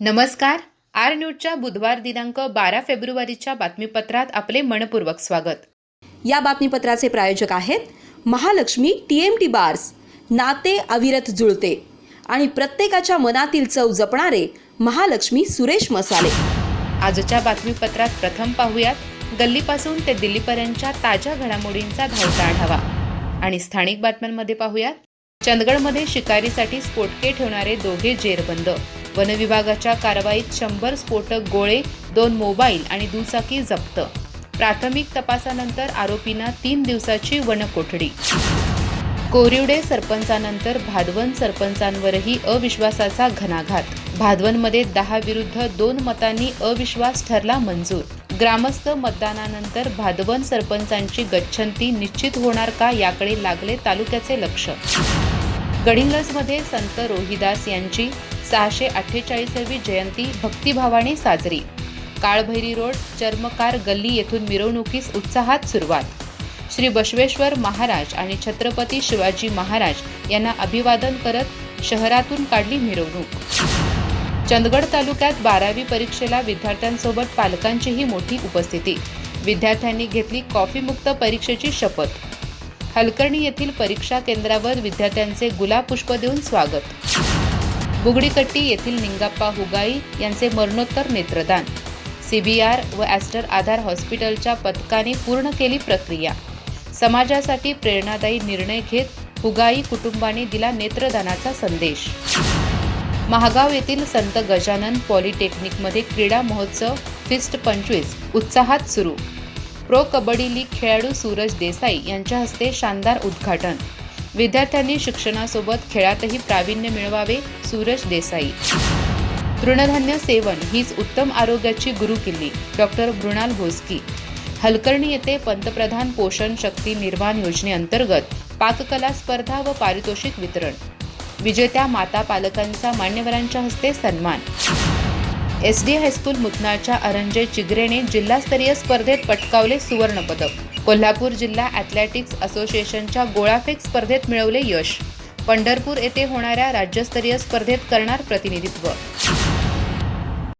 नमस्कार. आर न्यूजच्या बुधवार दिनांक बारा फेब्रुवारीच्या बातमीपत्रात आपले मनपूर्वक स्वागत. या बातमीपत्राचे प्रायोजक आहेत Mahalakshmi T M T bars नाते अविरत जुळते आणि प्रत्येकाच्या मनातील चव जपणारे महालक्ष्मी सुरेश मसाले. आजच्या बातमीपत्रात प्रथम पाहूयात गल्लीपासून ते दिल्लीपर्यंतच्या ताज्या घडामोडींचा धावता आढावा. आणि स्थानिक बातम्यांमध्ये पाहूयात चंदगडमध्ये शिकारीसाठी स्फोटके ठेवणारे दोघे जेरबंद. वनविभागाच्या कारवाईत शंभर स्फोटक गोळे दोन मोबाईल आणि दुचाकी जप्त. प्राथमिक तपासानंतर आरोपींना तीन दिवसाची वनकोठडी. कोरिवडे सरपंचानंतर भादवन सरपंचांवरही अविश्वासाचा घणाघात. भादवनमध्ये दहा विरुद्ध दोन मतांनी अविश्वास ठरला मंजूर. ग्रामस्थ मतदानानंतर भादवन सरपंचांची गच्छंती निश्चित होणार का याकडे लागले तालुक्याचे लक्ष. गडिंगजमध्ये संत रोहिदास यांची सहाशे अठ्ठेचाळीसावी जयंती भक्तिभावाने साजरी. काळभैरी रोड चर्मकार गल्ली येथून मिरवणुकीस उत्साहात सुरुवात. श्री बसवेश्वर महाराज आणि छत्रपती शिवाजी महाराज यांना अभिवादन करत शहरातून काढली मिरवणूक. चंदगड तालुक्यात बारावी परीक्षेला विद्यार्थ्यांसोबत पालकांचीही मोठी उपस्थिती. विद्यार्थ्यांनी घेतली कॉफीमुक्त परीक्षेची शपथ. हलकर्णी येथील परीक्षा केंद्रावर विद्यार्थ्यांचे गुलाब पुष्प देऊन स्वागत. बुगडीकट्टी येथील निंगाप्पा हुगाई यांचे मरणोत्तर नेत्रदान. सीबीआर व ॲस्टर आधार हॉस्पिटलच्या पथकाने पूर्ण केली प्रक्रिया. समाजासाठी प्रेरणादायी निर्णय घेत हुगाई कुटुंबाने दिला नेत्रदानाचा संदेश. महागाव येथील संत गजानन पॉलिटेक्निकमध्ये क्रीडा महोत्सव फिस्ट पंचवीस उत्साहात सुरू. प्रो कबड्डी लीग खेळाडू सूरज देसाई यांच्या हस्ते शानदार उद्घाटन. विद्यार्थ्यांनी शिक्षणासोबत खेळातही प्रावीण्य मिळवावे सूरज देसाई. तृणधान्य सेवन हीच उत्तम आरोग्याची गुरुकिल्ली डॉक्टर मृणाल भोसकी. हलकर्णी येथे पंतप्रधान पोषण शक्ती निर्माण योजनेअंतर्गत पाककला स्पर्धा व पारितोषिक वितरण. विजेत्या माता पालकांचा मान्यवरांच्या हस्ते सन्मान. एस डी हायस्कूल मुतनाळच्या अरंजय चिगरेने जिल्हास्तरीय स्पर्धेत पटकावले सुवर्णपदक. कोल्हापूर जिल्हा ॲथलेटिक्स असोसिएशनच्या गोळाफेक स्पर्धेत मिळवले यश. पंढरपूर येथे होणाऱ्या राज्यस्तरीय स्पर्धेत करणार प्रतिनिधित्व.